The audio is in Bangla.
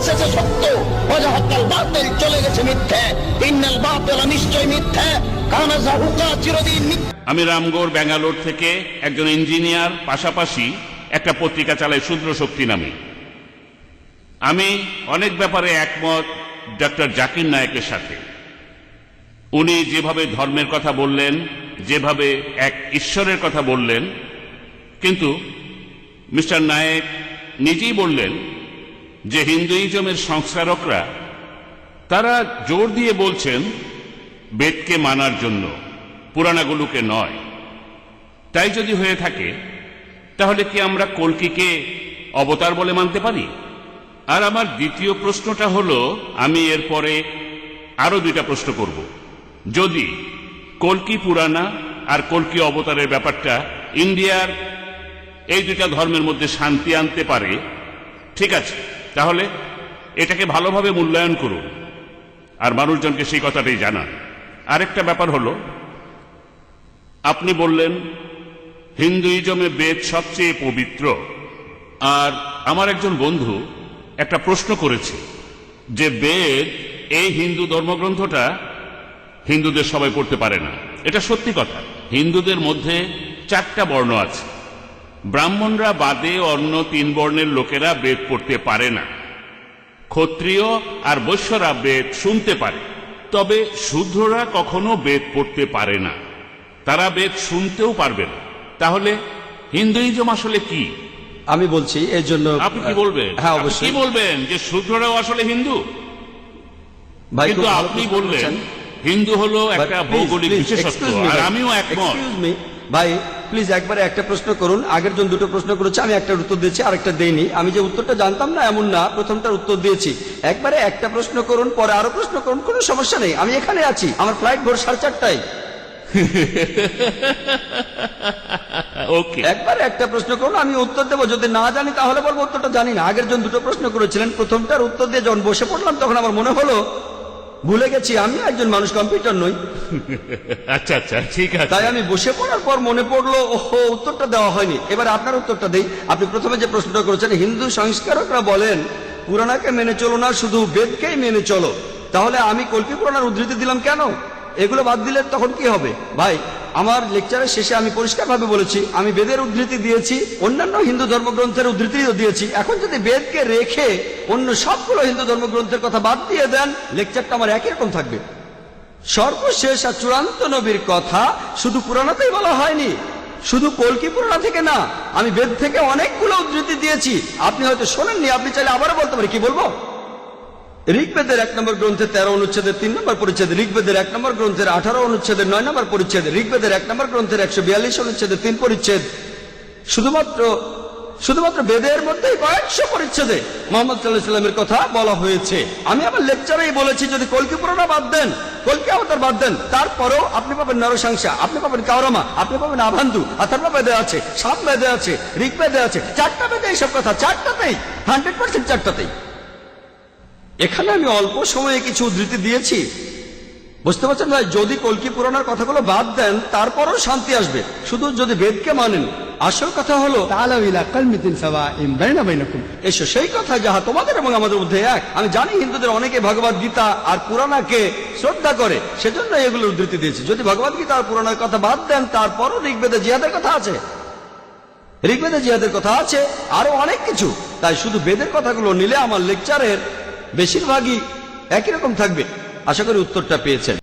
এসেছে সত্য? ওয়াজাহাক্কাল বাতিল চলে গেছে মিথ্যে। ইন্নাল বাতিল নিশ্চয় মিথ্যে। কানা জাহুকা চিরদিন আমি রামগড়, ব্যাঙ্গালোর থেকে একজন ইঞ্জিনিয়ার, পাশাপাশি একটা পত্রিকা চালাই শূদ্র শক্তি নামে। আমি অনেক ব্যাপারে একমত ডক্টর জাকির নায়েকের সাথে। উনি যেভাবে ধর্মের কথা বললেন, যেভাবে এক ঈশ্বরের কথা বললেন, কিন্তু মিস্টার নায়েক নিজেই বললেন যে হিন্দুইজমের সংস্কারকরা, তারা জোর দিয়ে বলছেন, বেদকে মানার জন্য, পুরাণাগুলোকে নয়। তাই যদি হয়ে থাকে, তাহলে কি আমরা কলকিকে অবতার বলে মানতে পারি? আর আমার দ্বিতীয় প্রশ্নটা হলো, আমি এরপরে আরও দুইটা প্রশ্ন করব। যদি কলকি পুরাণা আর কলকি অবতারের ব্যাপারটা ইন্ডিয়ার এই দুইটা ধর্মের মধ্যে শান্তি আনতে পারে, ঠিক আছে। তাহলে এটাকে ভালোভাবে মূল্যায়ন করুন। আর মানুষজনকে সেই কথাটাই জানান। আরেকটা ব্যাপার হলো, আপনি বললেন, হিন্দুইজমে বেদ সবচেয়ে পবিত্র। আর আমার একজন বন্ধু একটা প্রশ্ন করেছে যে, বেদ, এই হিন্দু ধর্মগ্রন্থটা হিন্দুদের সবাই পড়তে পারে না। এটা সত্যি কথা। হিন্দুদের মধ্যে চারটা বর্ণ আছে। ব্রাহ্মণরা বাদে অন্য তিন বর্ণের লোকেরা বেদ পড়তে পারে না। ক্ষত্রিয় আর বৈশ্যরা বেদ শুনতে পারে। তবে শূদ্ররা কখনো বেদ পড়তে পারে না। তারা বেদ শুনতেও পারবে না। তাহলে হিন্দুইজম আসলে কি? আমি বলছি এর জন্য আপনি কি বলবেন? হ্যাঁ অবশ্যই। কি বলবেন যে শূদ্ররাও আসলে হিন্দু? ভাই কিন্তু আপনি বললেন হিন্দু হলো একটা ভৌগোলিক বিশেষত্ব আর আমিও একমত। ভাই প্লিজ একবারে একটা প্রশ্ন করুন। আগের জন দুটো প্রশ্ন করেছে আমি একটা উত্তর দিয়েছি আরেকটা দেইনি। আমি যে উত্তরটা জানতাম না এমন না প্রথমটার উত্তর দিয়েছি। একবারে একটা প্রশ্ন করুন পরে আরও প্রশ্ন করুন কোনো সমস্যা নেই। আমি এখানে আছি আমার ফ্লাইট ভোর সাড়ে চারটায়। ওকে একবারে একটা প্রশ্ন করুন আমি উত্তর দেবো। যদি না জানি তাহলে বলব উত্তরটা জানি না। আগের জন দুটো প্রশ্ন করেছিলেন প্রথমটার উত্তর দিয়ে যখন বসে পড়লাম তখন আমার মনে হলো ভুলে গেছি আমি একজন মানুষ কম্পিউটার নই। আচ্ছা আচ্ছা ঠিক আছে। তাই আমি বসে পড়ার পর মনে পড়ল ওহো উত্তরটা দেওয়া হয়নি। এবার আপনার উত্তরটা দেই। আপনি প্রথমে যে প্রশ্নটা করেছেন হিন্দু সংস্কারকরা বলেন পুরাণাকে মেনে চলো না শুধু বেদকেই মেনে চলো। তাহলে আমি কল্পি পুরাণার উদ্ধৃতি দিলাম কেন? এগুলো বাদ দিলে তখন কি হবে? ভাই আমার লেকচারের শেষে আমি পরিষ্কারভাবে বলেছি, আমি বেদের উদ্ধৃতি দিয়েছি, অন্যান্য হিন্দু ধর্মগ্রন্থের উদ্ধৃতিও দিয়েছি। এখন যদি বেদকে রেখে অন্য সবগুলো হিন্দু ধর্মগ্রন্থের কথা বাদ দিয়ে দেন লেকচারটা আমার একই রকম থাকবে। সর্বশেষ আর চূড়ান্ত নবীর কথা শুধু পুরাণাতেই বলা হয়নি। শুধু কলকি পুরাণা থেকে না, আমি বেদ থেকে অনেকগুলো উদ্ধৃতি দিয়েছি। আপনি হয়তো শোনেননি, আপনি চাইলে আবারও বলতে পারি কি বলব? ঋগ্বেদের এক নম্বর গ্রন্থের তেরো অনুচ্ছেদের তিন নম্বর পরিচ্ছেদ, ঋগ্বেদের এক নম্বর গ্রন্থের আঠারো অনুচ্ছেদের নয় নম্বর পরিচ্ছেদ, ঋগ্বেদের এক নম্বর গ্রন্থের একশো বিয়াল্লিশ অনুচ্ছেদের তিন পরিচ্ছেদ। শুধুমাত্র শুধুমাত্র বেদের মধ্যেই কয়েকশো পরিচ্ছেদে মোহাম্মদ সাল্লাহ কথা বলা হয়েছে। আমি আমার লেকচারেই বলেছি, যদি কলকি পুরাণা বাদ দেন, কলকি অবতার বাদ দেন, তারপরেও আপনি পাবেন নরসংসা আপনি পাবেন কাউরামা আপনি পাবেন আভান্দু, আথার্বা বেদে আছে সাম বেদে আছে ঋক বেদে আছে, চারটা বেদে এইসব কথা, চারটাতেই, হান্ড্রেড পার্সেন্ট চারটাতেই। এখানে আমি অল্প সময়ে কিছু উদ্ধৃতি দিয়েছি। বুঝতে পারছেন ভাই? যদি কলকি পুরানোর কথাগুলো বাদ দেন তারপরও শান্তি আসবে। শুধু যদি বেদকে মানেন। আসল কথা হলো এসো সেই কথা যাহা তোমাদের এবং আমাদের মধ্যে এক। আমি জানি হিন্দুদের অনেকে ভগবত গীতা আর পুরানাকে শ্রদ্ধা করে সেজন্য এগুলো উদ্ধৃতি দিয়েছি। যদি ভগবত গীতা আর পুরানার কথা বাদ দেন তারপরও ঋগ্বেদে জিহাদের কথা আছে। ঋগ্বেদে জিহাদের কথা আছে আরও অনেক কিছু। তাই শুধু বেদের কথাগুলো নিলে আমার লেকচারের বেশিরভাগই একই রকম থাকবে। আশা করি উত্তরটা পেয়েছেন।